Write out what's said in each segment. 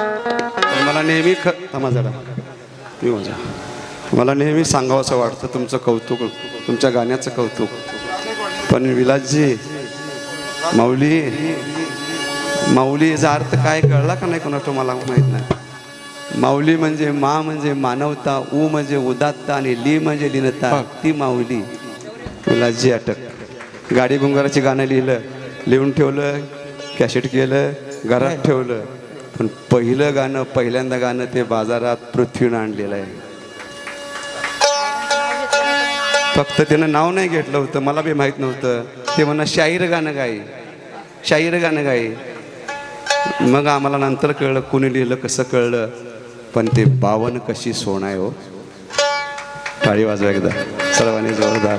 मला नेहमी ख थांबा जरा. तुम्ही माझा मला नेहमी सांगावं असं वाटतं तुमचं कौतुक तुमच्या गाण्याचं कौतुक. पण विलासजी माऊली माऊलीचा अर्थ काय कळला का नाही कोणाला मला माहीत नाही. माऊली म्हणजे मा म्हणजे मानवता उ म्हणजे उदात्ता आणि ली म्हणजे लिनता. ती माऊली. विलासजी अटक. गाडी गुंगाराची गाणं लिहिलं लिहून ठेवलं कॅसेट केलं घरात ठेवलं. पण पहिलं गाणं पहिल्यांदा गाणं ते बाजारात पृथ्वीनं आणलेलं आहे. फक्त त्यानं नाव नाही घेतलं होतं मला बी माहीत नव्हतं. ते म्हणा शाहीर गाणं गाई शाहीर गाणं गाई. मग आम्हाला नंतर कळलं कुणी लिहिलं कसं कळलं. पण ते बावन कशी सोन आहे हो. टाळी वाजवा एकदा. सर्वांनी जोरदार.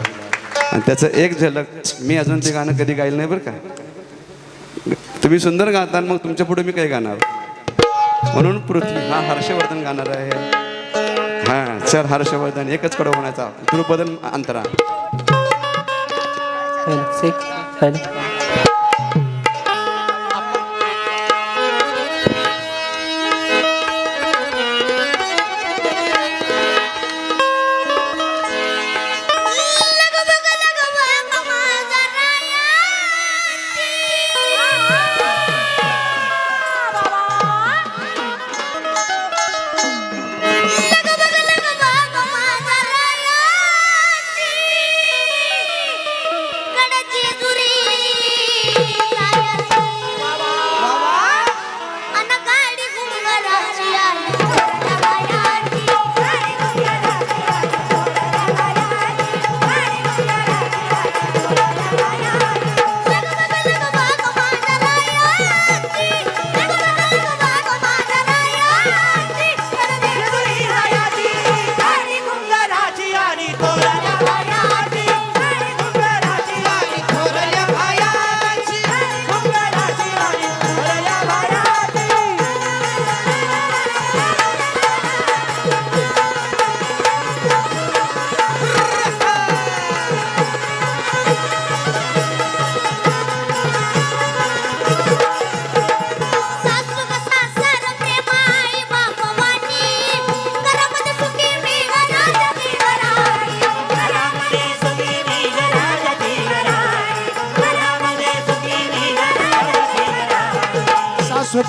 आणि त्याचं एक झलक मी अजून ते गाणं कधी गायलं नाही बरं का. तुम्ही सुंदर गाता मग तुमच्यापुढे मी काही गाणार? म्हणून पृथ्वी हा हर्षवर्धन गाणार आहे. हा सर हर्षवर्धन एकच कडव म्हणायचा. द्रुपदन अंतरा.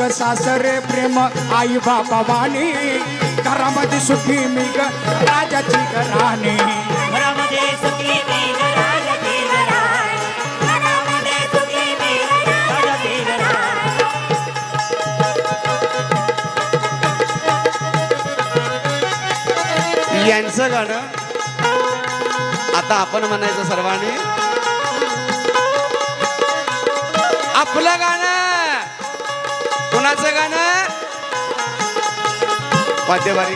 ग सासरे प्रेम आई बाबा वाणी. घरामध्ये सुखी मी ग राजाची घराणी. घरामध्ये सुखी मी घरात घराई घरामध्ये सुखी मी घरात घराई यांचं गाणं आता आपण म्हणायचं सर्वांनी. आपलं गाणं कुणाचं गाणं? वाद्यवारी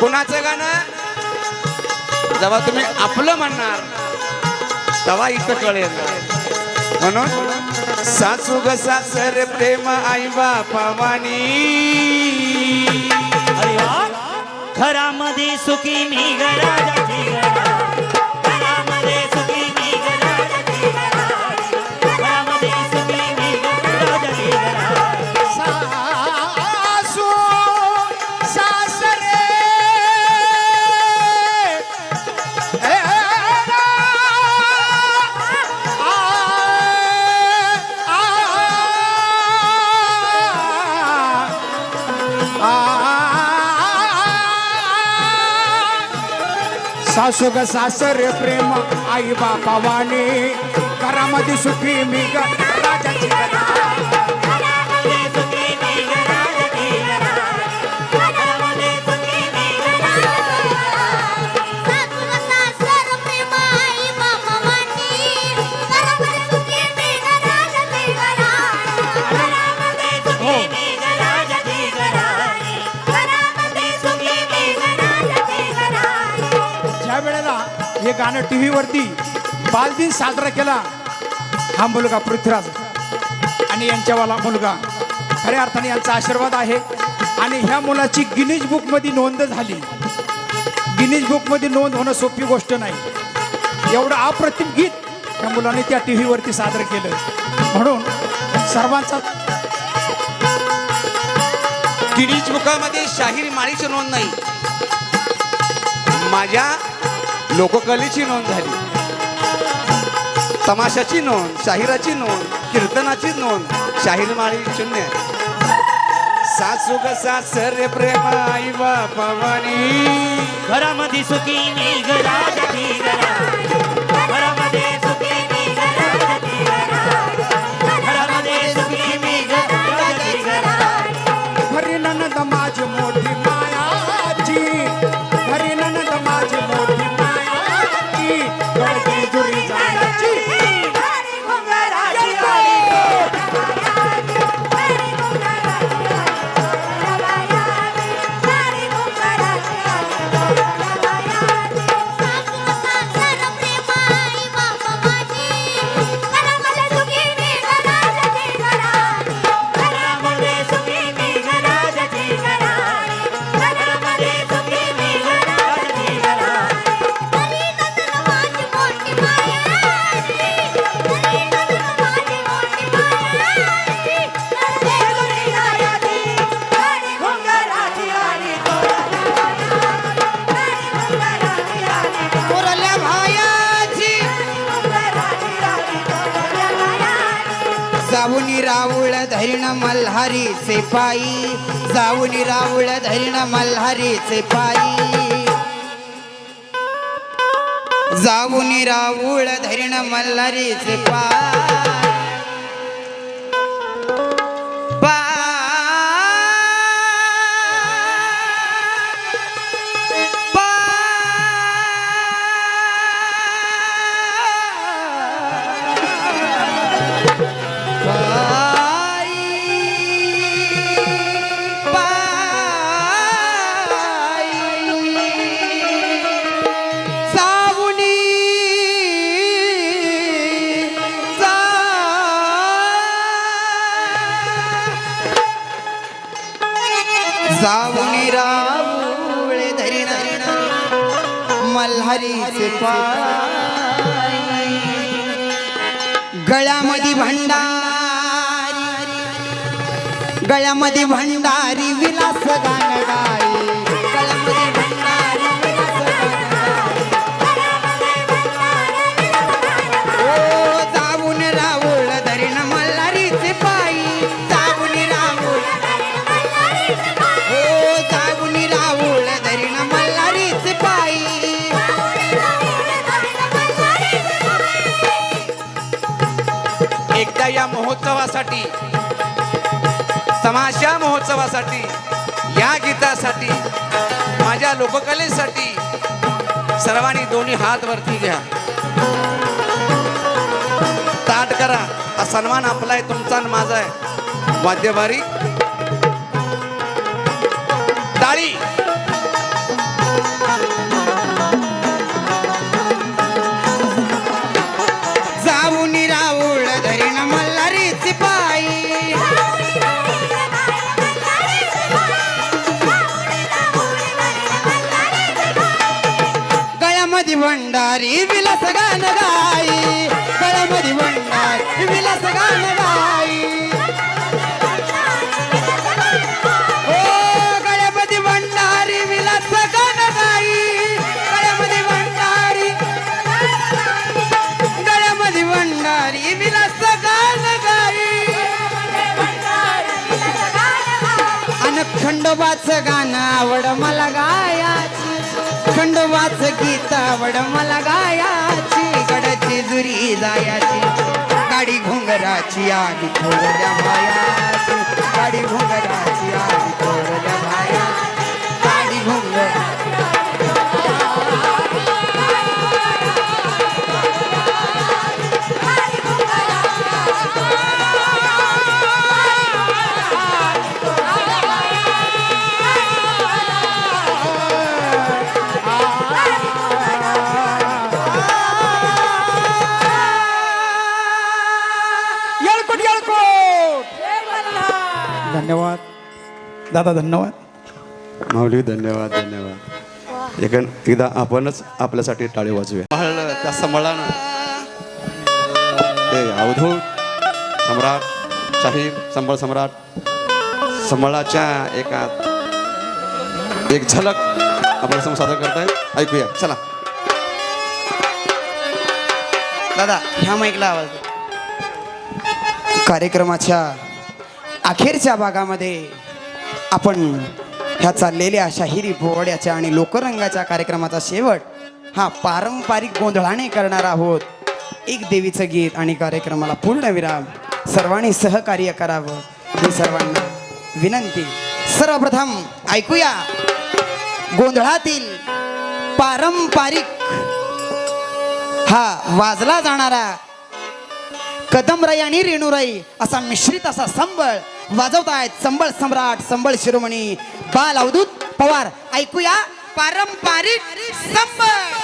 कुणाचं गाणं? जेव्हा तुम्ही आपलं म्हणणार तेव्हा इथं कळेल. म्हणून सासू ग सासर प्रेम आई बापावानी घरामध्ये सुखी मी घराची सुख सासर प्रेम आई बापा वाणी घरामध्ये सुखी मी राजाची गाणं टी व्हीवरती बालदिन साजरा केला. हा मुलगा पृथ्वीराज. आणि यांच्यावाला मुलगा. खऱ्या अर्थाने यांचा आशीर्वाद आहे. आणि ह्या मुलाची गिनीज बुकमध्ये नोंद झाली. गिनीज बुकमध्ये नोंद होणं सोपी गोष्ट नाही. एवढं अप्रतिम गीत त्या मुलाने त्या टी व्हीवरती सादर केलं. म्हणून सर्वांचा गिनीज बुकामध्ये शाहीर माळीची नोंद नाही. माझ्या लोककलेची नोंद झाली. तमाशाची नोंद शाहिराची नोंद कीर्तनाची नोंद शाहीर माळी शून्य सासू ग सासरे प्रेम आई बापावानी घरामध्ये सुखी मी घरा मल्हारीचे पायी जाऊन राऊळ धरण मल्हारीचे पायी. जाऊन राऊळ धरण मल्हारीचे पायी. हरीचे गळ्यामध्ये भंडारी गळ्यामध्ये भंडारी विलास गाण गाई. एकदा या महोत्सवासाठी तमाशा महोत्सवासाठी या गीतासाठी माझ्या लोककलेसाठी सर्वांनी दोन्ही हात वरती घ्या. ताट करा. हा सन्मान आपला आहे तुमचा आणि माझा आहे. वाद्यभारी गळ्यामध्ये भंडारी विलास गाण गाई. गळ्यामध्ये हो, भंडारी विलास गाण गाई. ओ भंडारी विलास गाण गाई. भंडारी गळ्यामध्ये भंडारी विलास गाण गाई. अन खंडोबाचं गाणं आवड मला गाया. वाच गीत आवड मला गायाची गडची जुरी जायाची. गाडी घुंगराची आली थोरल्या भायाची गाडी घुंगराची आली थोरल्या भायाची धन्यवाद. दादा धन्यवाद. माऊली धन्यवाद धन्यवाद. एक एकदा आपणच आपल्यासाठी टाळी वाजूया त्या संबळानं ते अवधूत सम्राट शाहीर संबळ सम्राट. समळाच्या एका एक झलक आपण समोर सादर करताय ऐकूया चला. दादा ह्या माईकला आवाज. कार्यक्रमाच्या अखेरच्या भागामध्ये आपण ह्या चाललेल्या शाहिरी पोवाड्याच्या आणि लोकरंगाच्या कार्यक्रमाचा शेवट हा पारंपरिक गोंधळाने करणार आहोत. एक देवीचं गीत आणि कार्यक्रमाला पूर्णविराम सर्वांनी सहकार्य करावं. ही सर्वांना विनंती. सर्वप्रथम ऐकूया गोंधळातील पारंपरिक हा वाजला जाणारा कदमराई आणि रेणुराई असा मिश्रित असा संबळ वाजवतायत संबळ सम्राट संबळ शिरोमणी. बाल अवधूत पवार ऐकूया पारंपरिक संबळ.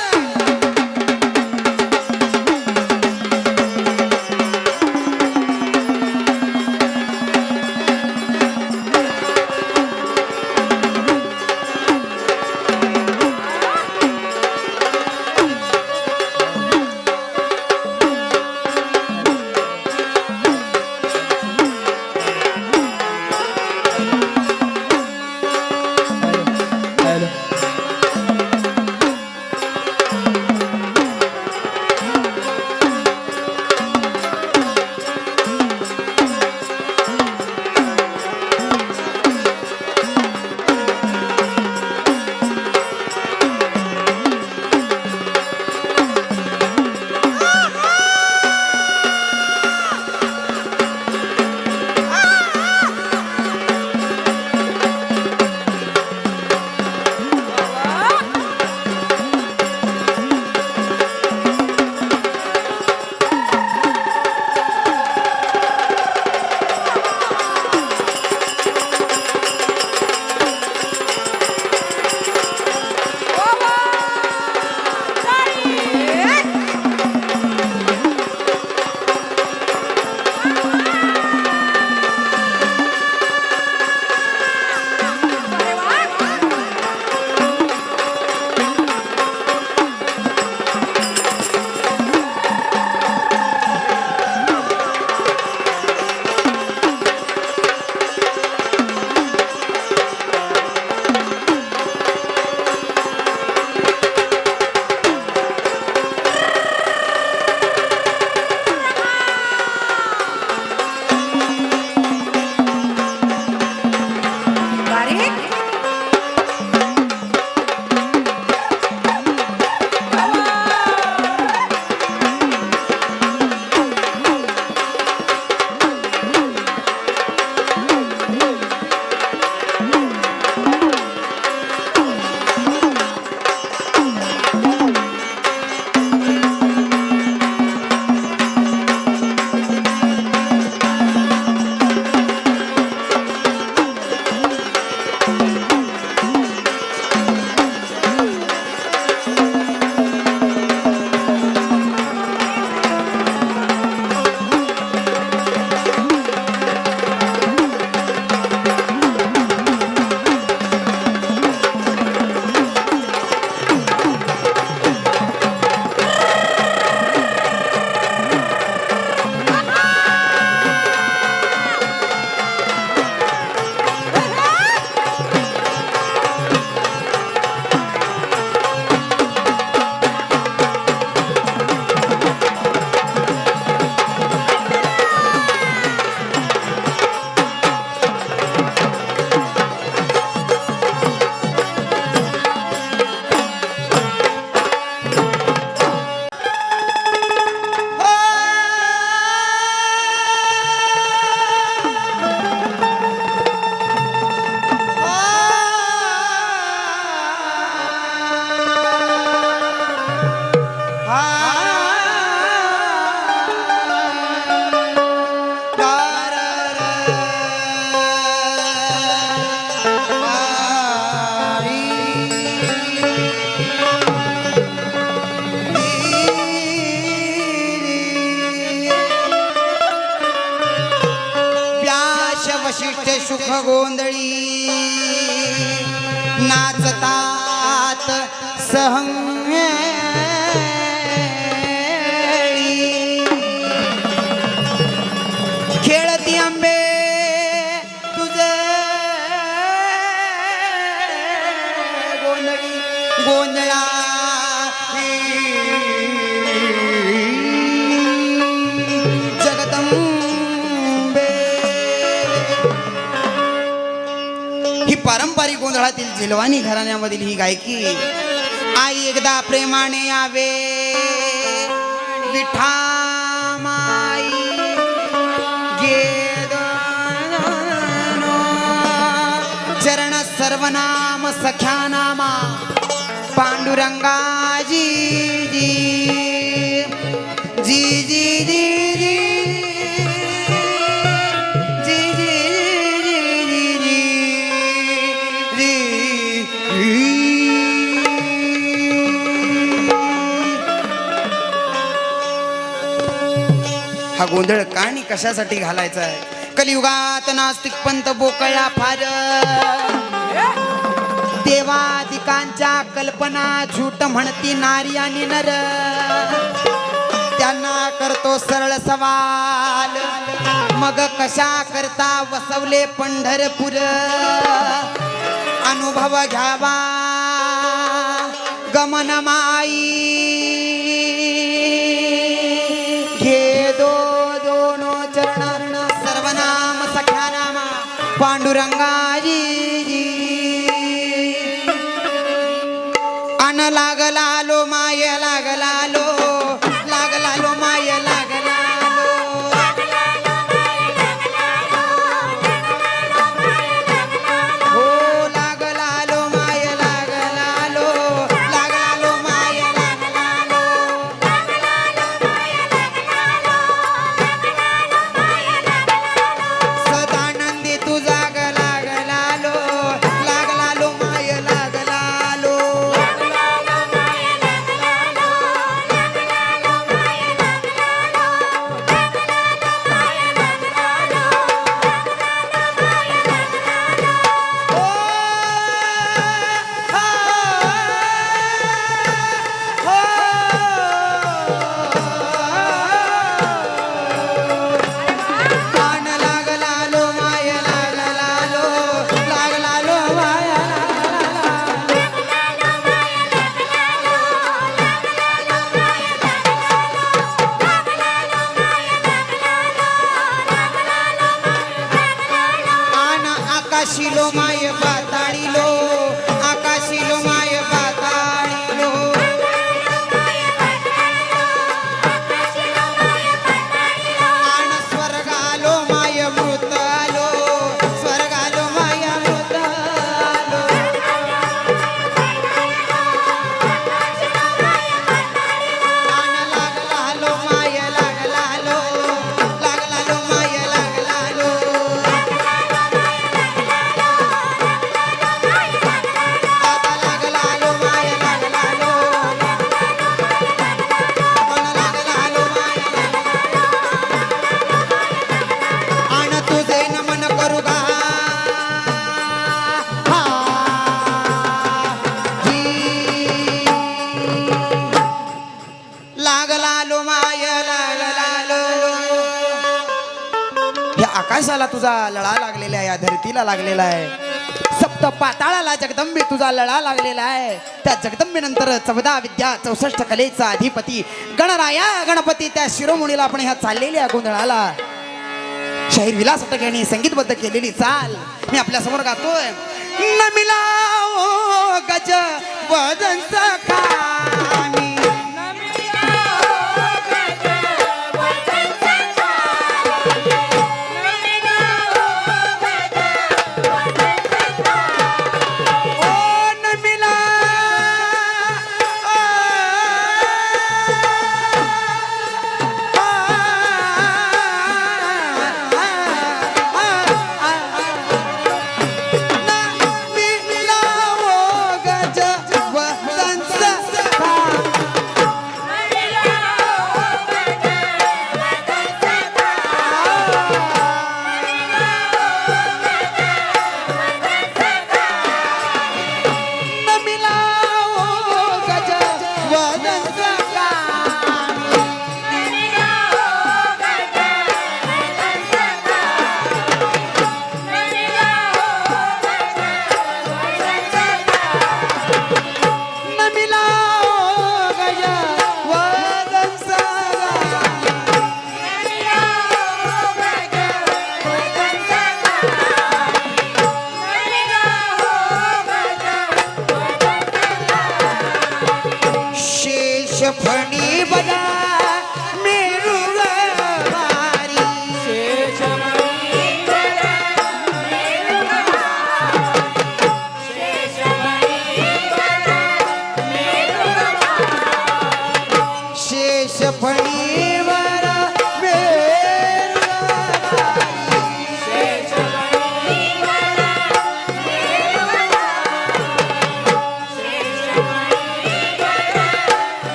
गोंधळातील झिलवानी घराण्यामधील ही गायकी. आई एकदा प्रेमाने यावे. विठा माई चरण सर्वनाम सख्या नामा. पांडुरंगाजी जी जी जी जी जी. हा गोंधळ का आणि कशासाठी घालायचा आहे? कलियुगात नास्तिक पंत बोकळा फार. देवादिकांच्या कल्पना झूट म्हणती नारी आणि नर. त्यांना करतो सरळ सवाल. मग कशा करता वसवले पंढरपूर? अनुभव घ्यावा. गमन पांडुरंगाजी আসিল মাই आकाशाला तुझा लळा लागलेला आहे या धरतीला लागलेला आहे. सप्त पाताळाला जगदंबे तुझा लळा लागलेला आहे. त्या जगदंबेनंतर चौदा विद्या चौसष्ट कलेचा अधिपती गणराया गणपती त्या शिरोमुनीला आपण ह्या चाललेल्या गोंधळाला. शाहीर विलास यांनी संगीतबद्ध केलेली चाल. मी आपल्यासमोर गातोय. न मिलाओ गज वदन सखा.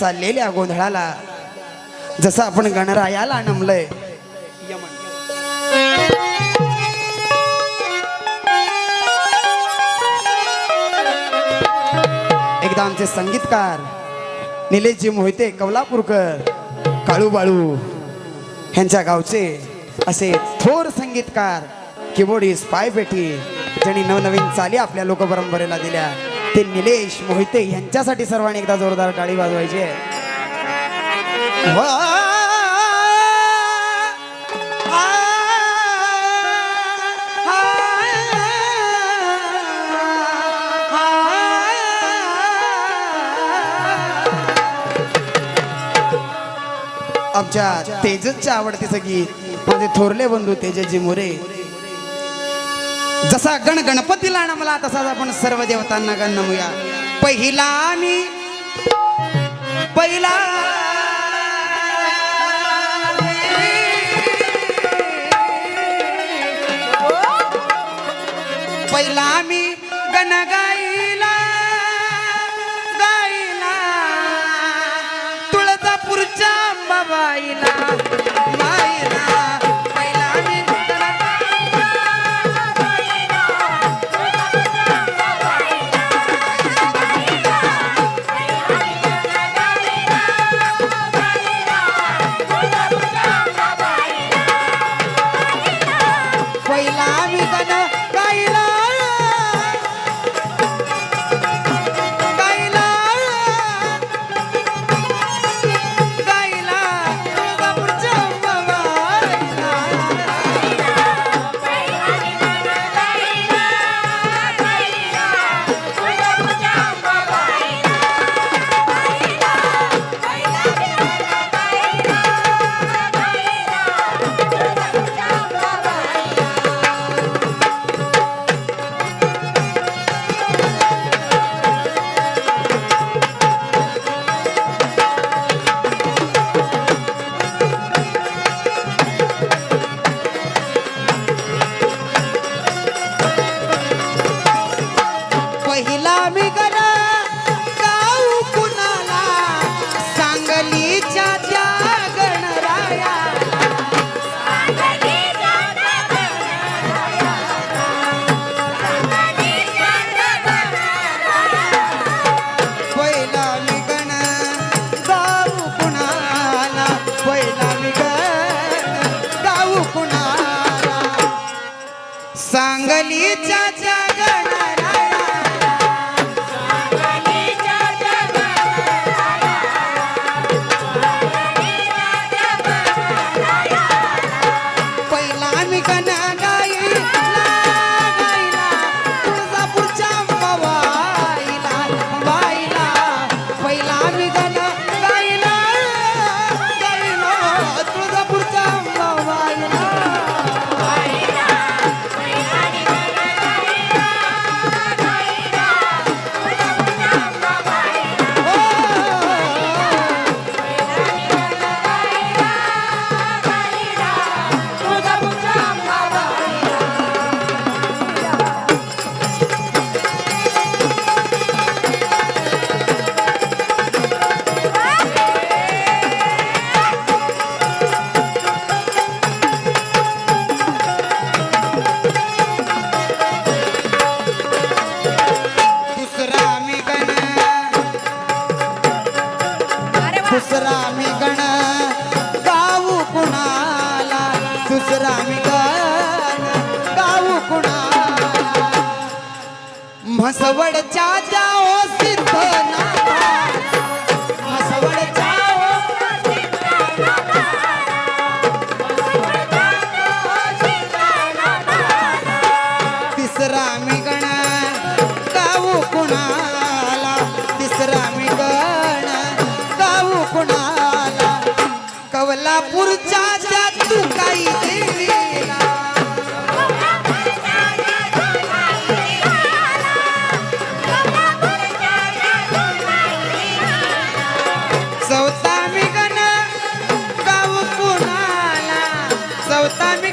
चाललेल्या गोंधळाला जसं आपण गणरायाला नमलंय. एकदा आमचे संगीतकार निलेशजी मोहिते कवलापूरकर काळूबाळू ह्यांच्या गावचे असे थोर संगीतकार किबोडीस पायपेटी ज्यांनी नवनवीन चाली आपल्या लोकपरंपरेला दिल्या. ते निलेश मोहिते यांच्यासाठी सर्वांनी एकदा जोरदार टाळी वाजवायची आहे. वा- आमच्या तेजसच्या आवडतीचं गीत माझे थोरले बंधू तेजसजी मोरे. जसा गण गणपतीला नमला तसाच आपण सर्व देवतांना गण नमूया. पहिला मी पहिला पहिला मी गण चौथा मी गण गाऊ कुणाला? चौथा मी